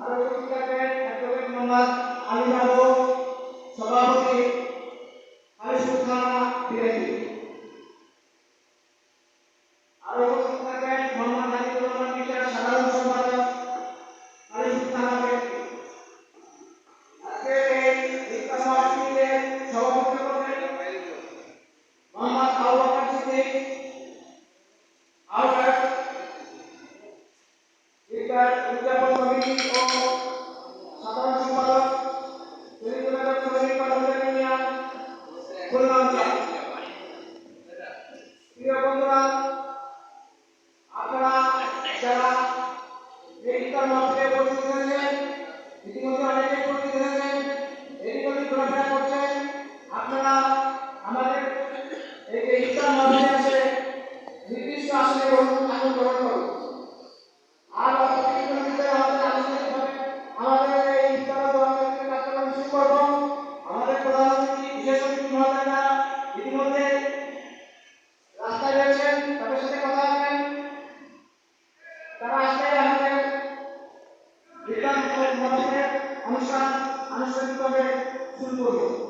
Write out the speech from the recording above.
আরও শিক্ষকের একজন মোহাম্মদ আলী মাহবুব সভাপতি উদযাপন কমিটি ও সাধারণ সম্পাদক অনুষ্ঠান আনুষ্ঠানিকভাবে শুরু করব।